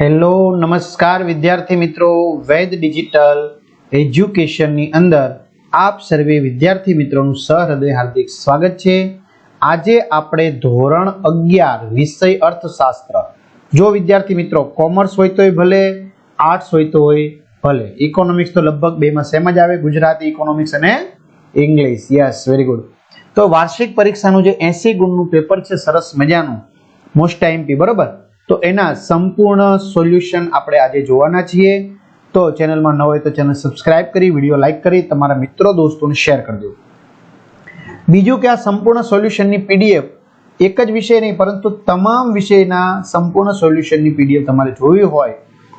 Hello, નમસ્કાર વિદ્યાર્થી મિત્રો. વૈદ ડિજિટલ એજ્યુકેશનની અંદર આપ સર્વે વિદ્યાર્થી મિત્રોનું સહૃદય હાર્દિક સ્વાગત છે. આજે આપણે ધોરણ અગિયાર, વિષય અર્થશાસ્ત્ર. જો વિદ્યાર્થી મિત્રો કોમર્સ હોય તોય ભલે, આર્ટ્સ હોય તો હોય ભલે. ઇકોનોમિક્સ તો લગભગ બેમાં સેમ જ આવે, ગુજરાતી ઇકોનોમિક્સ અને ઇંગ્લિશ યસ વેરી ગુડ તો વાર્ષિક પરીક્ષાનું જે એસી ગુણનું પેપર છે, સરસ મજાનું. મોસ્ટ ટાઈમ પી, બરોબર? તો એના સંપૂર્ણ સોલ્યુશન આપણે આજે જોવાના છીએ. તો ચેનલમાં ન હોય તો ચેનલ સબસ્ક્રાઇબ કરી, વીડિયો લાઇક કરી, તમારા મિત્રો દોસ્તોને શેર કરજો બીજું કે આ સંપૂર્ણ સોલ્યુશનની પીડીએફ એક જ વિષય નહીં, પરંતુ તમામ વિષયના સંપૂર્ણ સોલ્યુશનની પીડીએફ તમારે જોવી હોય,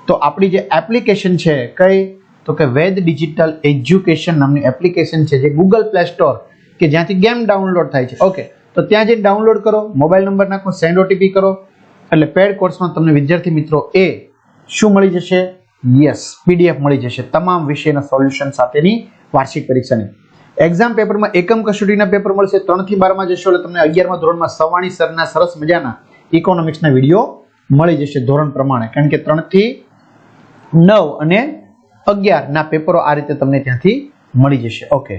તો આપણી જે એપ્લિકેશન છે કઈ? તો કે વેદ ડિજિટલ એજ્યુકેશન નામની એપ્લિકેશન છે જે ગૂગલ પ્લે સ્ટોર કે જ્યાંથી ગેમ ડાઉનલોડ થાય છે. ઓકે, તો ત્યાં જઈને ડાઉનલોડ કરો, મોબાઈલ નંબર નાખો, સેન્ડ ઓટીપી કરો એટલે પેડ કોર્સમાં તમને વિદ્યાર્થી મિત્રો એ શું મળી જશે? યસ પીડીએફ મળી જશે તમામ વિષયના સોલ્યુશન સાથેની વાર્ષિક પરીક્ષાની. એક્ઝામ પેપરમાં એકમ કસોટીના પેપર મળશે, ત્રણથી બારમાં જશો એટલે તમને અગિયારમાં ધોરણમાં સવાણી સરના સરસ મજાના ઇકોનોમિક્સના વીડિયો મળી જશે ધોરણ પ્રમાણે. કારણ કે ત્રણથી નવ અને અગિયારના પેપરો આ રીતે તમને ત્યાંથી મળી જશે. ઓકે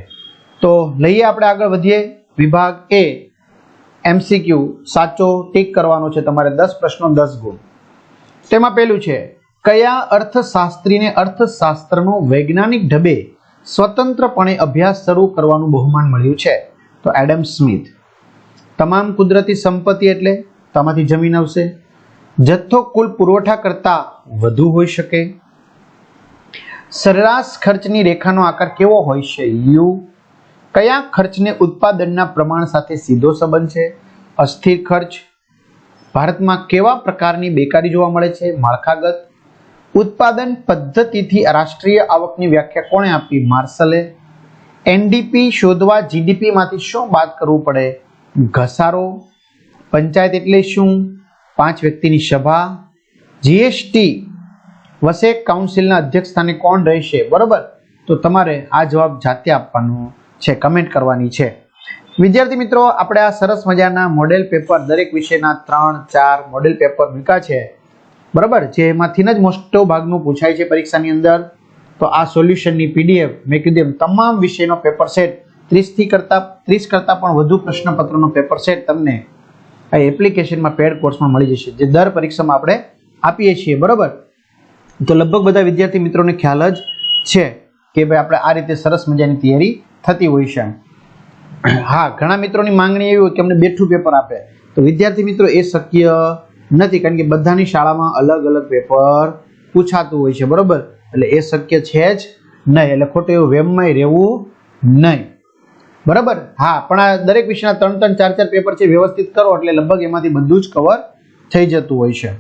તો લઈએ આપણે આગળ વધીએ. વિભાગ એ એમસીક્યુ સાચો ટીક કરવાનો છે તમારે દસ પ્રશ્નો દસ ગુણ. તેમાં પેલું છે, કયા અર્થશાસ્ત્રીને અર્થશાસ્ત્રનો વૈજ્ઞાનિક ઢબે સ્વતંત્રપણે અભ્યાસ શરૂ કરવાનું બહુમાન મળ્યું છે? તો એડમ સ્મિથ. તમામ કુદરતી સંપત્તિ એટલે તમાંથી જમીન આવશે. જથ્થો કુલ પુરવઠા કરતા વધુ હોઈ શકે. સરેરાશ ખર્ચની રેખાનો આકાર કેવો હોય છે? યુ કયા ખર્ચને ઉત્પાદનના પ્રમાણ સાથે સીધો સંબંધ છે? અસ્થિર ખર્ચ. ભારતમાં કેવા પ્રકારની બેકારી જોવા મળે છે? માળખાગત. ઉત્પાદન પદ્ધતિથી રાષ્ટ્રીય આવકની વ્યાખ્યા કોણે આપી? માર્શલે. એનડીપી શોધવા જીડીપીમાંથી શું બાદ કરવું પડે? ઘસારો. પંચાયત એટલે શું? પાંચ વ્યક્તિની સભા. જીએસટી વસેક કાઉન્સિલના અધ્યક્ષ સ્થાને કોણ રહેશે? બરોબર? તો તમારે આ જવાબ જાતે આપવાનો. છે કમેન્ટ કરવાની છે. વિદ્યાર્થી મિત્રો, આપણે આ સરસ મજાના મોડેલ પેપર દરેક વિષયના ત્રણ, ચાર મોડેલ પેપર મૂક્યા છે. બરાબર? જે એમાંથી જ મોસ્ટો ભાગનું પૂછાય છે પરીક્ષાની અંદર. તો આ સોલ્યુશનની પીડીએફ મેં કીધું તમામ વિષયનો પેપર સેટ ત્રીસથી કરતા, ત્રીસ કરતાં પણ વધુ પ્રશ્નપત્રનો પેપર સેટ તમને આ એપ્લિકેશનમાં પેડ કોર્સમાં મળી જશે, જે દર પરીક્ષામાં આપણે આપીએ છીએ. બરાબર? તો લગભગ બધા વિદ્યાર્થી મિત્રોને ખ્યાલ જ છે કે ભાઈ આપણે આ રીતે સરસ મજાની તૈયારી થતી હોય છે. હા, ઘણા મિત્રોની માંગણી એવી હોય કે અમને બેઠું પેપર આપે. તો વિદ્યાર્થી મિત્રો, એ શક્ય નથી, કારણ કે બધાની શાળામાં અલગ અલગ પેપર પૂછાતું હોય છે, બરોબર? એટલે એ શક્ય છે જ નહીં, એટલે ખોટું એવું વેમમાં રહેવું નહીં. બરાબર? હા, પણ આ દરેક વિષયના ત્રણ ત્રણ ચાર ચાર પેપર છે, વ્યવસ્થિત કરો, એટલે લગભગ એમાંથી બધું જ કવર થઈ જતું હોય છે.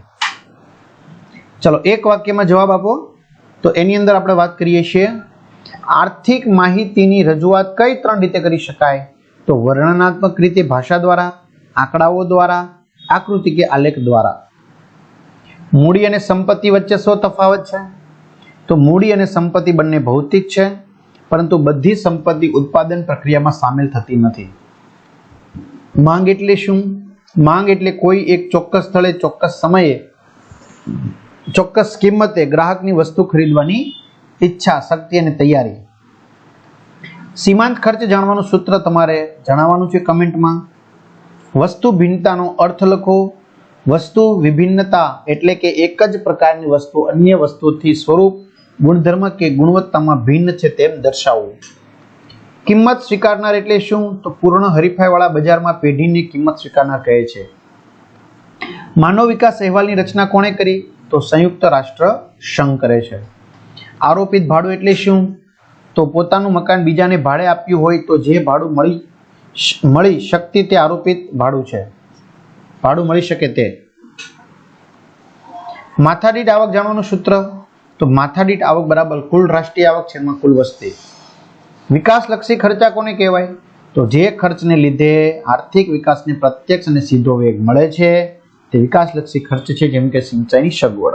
ચલો, એક વાક્યમાં જવાબ આપો. તો એની અંદર આપણે વાત કરીએ છીએ. આર્થિક માહિતીની રજૂઆત કઈ ત્રણ રીતે કરી શકાય? તો વર્ણનાત્મક રીતે ભાષા દ્વારા, આંકડાઓ દ્વારા, આકૃતિ કે આલેખ દ્વારા. મૂડી અને સંપત્તિ વચ્ચે શું તફાવત છે? તો મૂડી અને સંપત્તિ બંને ભૌતિક છે, પરંતુ બધી સંપત્તિ ઉત્પાદન પ્રક્રિયામાં સામેલ થતી નથી. માંગ એટલે શું? માંગ એટલે કોઈ એક ચોક્કસ સ્થળે ચોક્કસ સમયે, ચોક્કસ કિંમતે ગ્રાહકની વસ્તુ ખરીદવાની ઈચ્છા, શક્તિ અને તૈયારી. સીમાંત ખર્ચ જાણવાનું સૂત્ર તમારે જણાવવાનું છે કમેન્ટમાં. વસ્તુ ભિન્નતાનો અર્થ લખો. વસ્તુ વિભિન્નતા એટલે કે એક જ પ્રકારની વસ્તુ અન્ય વસ્તુથી સ્વરૂપ, ગુણધર્મ કે ગુણવત્તામાં ભિન્ન છે તેમ દર્શાવવું કિંમત સ્વીકારનાર એટલે શું? તો પૂર્ણ હરીફાઈવાળા બજારમાં પેઢીની કિંમત સ્વીકારનાર કહે છે. માનવ વિકાસ અહેવાલની રચના કોણે કરી? તો સંયુક્ત રાષ્ટ્ર સંઘ કરે છે. આરોપિત ભાડું એટલે શું? તો પોતાનું મકાન બીજાને ભાડે આપ્યું હોય તો જે ભાડું મળી મળી શકતી તે આરોપિત ભાડું છે. ભાડું મળી શકે તે. માથાદીઠ આવક જાણવાનું સૂત્ર? તો માથાદીઠ આવક બરાબર કુલ રાષ્ટ્રીય આવક છે એમાં કુલ વસ્તી. વિકાસલક્ષી ખર્ચા કોને કહેવાય? તો જે ખર્ચને લીધે આર્થિક વિકાસને પ્રત્યક્ષ અને સીધો વેગ મળે છે, તે વિકાસલક્ષી ખર્ચ છે, જેમ કે સિંચાઈની સગવડ.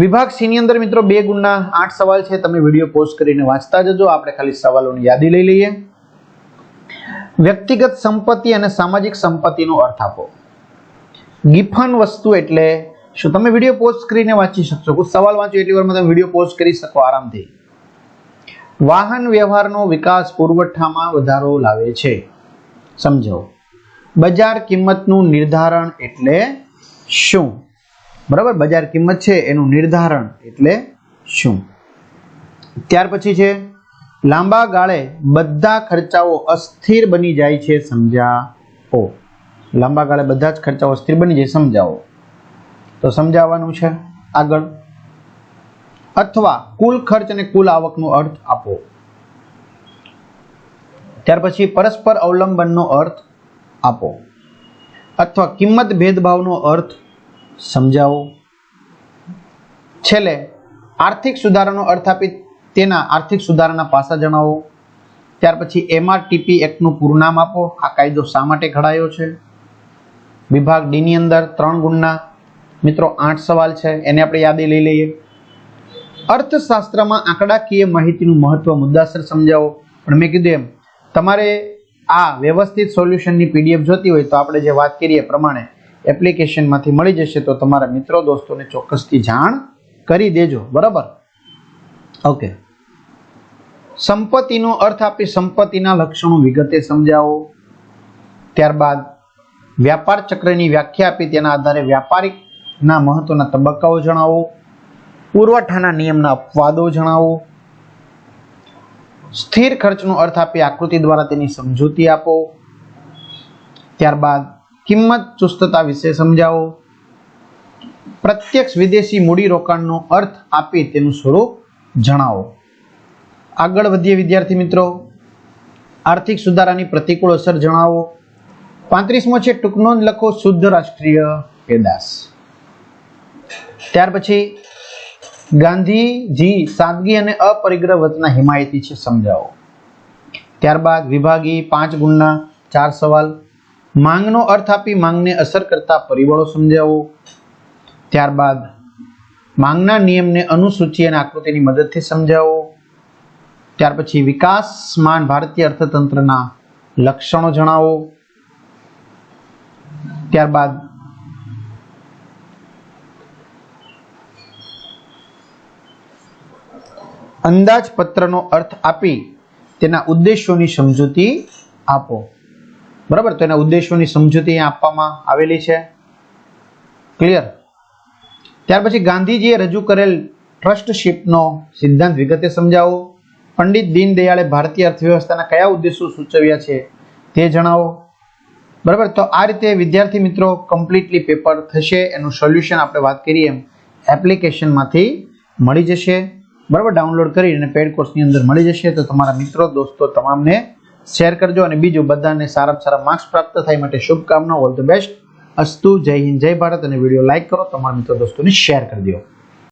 વિભાગ સી ની અંદર મિત્રો બે ગુણના આઠ સવાલ છે. તમે વીડિયો પોસ્ટ કરીને વાંચતા જજો. આપણે ખાલી સવાલોની યાદી લઈ લઈએ. વ્યક્તિગત સંપત્તિ અને સામાજિક સંપત્તિનો અર્થ આપો. ગિફન વસ્તુ એટલે શું? તમે વીડિયો પોસ્ટ કરીને વાંચી શકશો. સવાલ વાંચો એટલી વારમાં તમે વીડિયો પોસ્ટ કરી શકો આરામથી. વાહન વ્યવહારનો વિકાસ પુરવઠામાં વધારો લાવે છે. સમજો બજાર કિંમતનું નિર્ધારણ એટલે શું? બરાબર? બજાર કિંમત છે, એનું નિર્ધારણ એટલે શું? ત્યાર પછી છે, લાંબા ગાળે બધા ખર્ચાઓ અસ્થિર બની જાય છે, સમજાવો. લાંબા ગાળે બધા જ ખર્ચાઓ અસ્થિર બની જાય, સમજાવો. તો સમજાવવાનું છે, આગળ. અથવા કુલ ખર્ચ અને કુલ આવકનો અર્થ આપો. ત્યાર પછી પરસ્પર અવલંબનનો અર્થ આપો. અથવા કિંમત ભેદભાવનો અર્થ સમજાવો? છેલ્લે, આર્થિક સુધારાનો અર્થ આપી તેના આર્થિક સુધારાના પાસા જણાવો. ત્યાર પછી એમઆરટીપી એક્ટનું પૂરું નામ આપો. આ કાયદો શા માટે ઘડાયો છે? વિભાગ ડીની અંદર ત્રણ ગુણના. મિત્રો, આઠ સવાલ છે, એને આપણે યાદી લઈ લઈએ. અર્થશાસ્ત્રમાં આંકડાકીય માહિતીનું મહત્વ મુદ્દાસર સમજાવો. પણ મેં કીધું એમ, તમારે આ વ્યવસ્થિત સોલ્યુશનની પીડીએફ જોતી હોય તો આપણે જે વાત કરીએ પ્રમાણે એપ્લિકેશનમાંથી મળી જશે તો તમારા મિત્રો દોસ્તોને ચોક્કસથી જાણ કરી દેજો. બરાબર? ઓકે સંપત્તિનો અર્થ આપી સંપત્તિના લક્ષણો વિગતે સમજાવો. ત્યારબાદ વ્યાપાર ચક્રની વ્યાખ્યા આપી, તેના આધારે વ્યાપારિકના મહત્વના તબક્કાઓ જણાવો. પુરવઠાના નિયમના અપવાદો જણાવો. સ્થિર ખર્ચનો અર્થ આપી આકૃતિ દ્વારા તેની સમજૂતી આપો. ત્યારબાદ કિંમત ચુસ્તતા વિશે સમજાવો. પ્રત્યક્ષ વિદેશી મૂડી રોકાણનો અર્થ આપી તેનું સ્વરૂપ જણાવો. આગળ વધીએ વિદ્યાર્થી મિત્રો. આર્થિક સુધારાની પ્રતિકૂળ અસર જણાવો. પાંત્રીસમો છે ટૂંકનોંધ લખો, શુદ્ધ રાષ્ટ્રીય પેદાશ ત્યાર પછી, ગાંધીજી સાદગી અને અપરિગ્રહ વચના હિમાયતી છે, સમજાવો. ત્યારબાદ વિભાગી પાંચ ગુણના ચાર સવાલ. માંગનો અર્થ આપી માંગને અસર કરતા પરિબળો સમજાવો. ત્યારબાદ, માંગના નિયમને અનુસૂચિ અને આકૃતિની મદદથી સમજાવો. ત્યાર પછી વિકાસમાન ભારતીય અર્થતંત્રના લક્ષણો જણાવો. ત્યારબાદ, અંદાજપત્રનો અર્થ આપી તેના ઉદ્દેશોની સમજૂતી આપો. બરાબર? તો એના ઉદ્દેશોની સમજૂતી આપવામાં આવેલી છે. ક્લિયર ત્યાર પછી ગાંધીજીએ રજૂ કરેલ ટ્રસ્ટશીપનો સિદ્ધાંત વિગતે સમજાવો. પંડિત દીનદયાળે ભારતીય અર્થવ્યવસ્થાના કયા ઉદ્દેશો સૂચવ્યા છે તે જણાવો. બરાબર? તો આ રીતે વિદ્યાર્થી મિત્રો કમ્પ્લીટલી પેપર થશે. એનું સોલ્યુશન આપણે વાત કરીએ એમ એપ્લિકેશનમાંથી મળી જશે. બરાબર? ડાઉનલોડ કરી અને પેડ કોર્સની અંદર મળી જશે. તો તમારા મિત્રો, દોસ્તો તમામને શેર કરજો અને બીજું બધાને સારામાં સારા માર્ક્સ પ્રાપ્ત થાય માટે શુભકામના ઓલ ધ બેસ્ટ અસ્તુ, જય હિન્દ, જય ભારત અને વીડિયો લાઇક કરો. તમારા મિત્રો, દોસ્તોને શેર કરી દો.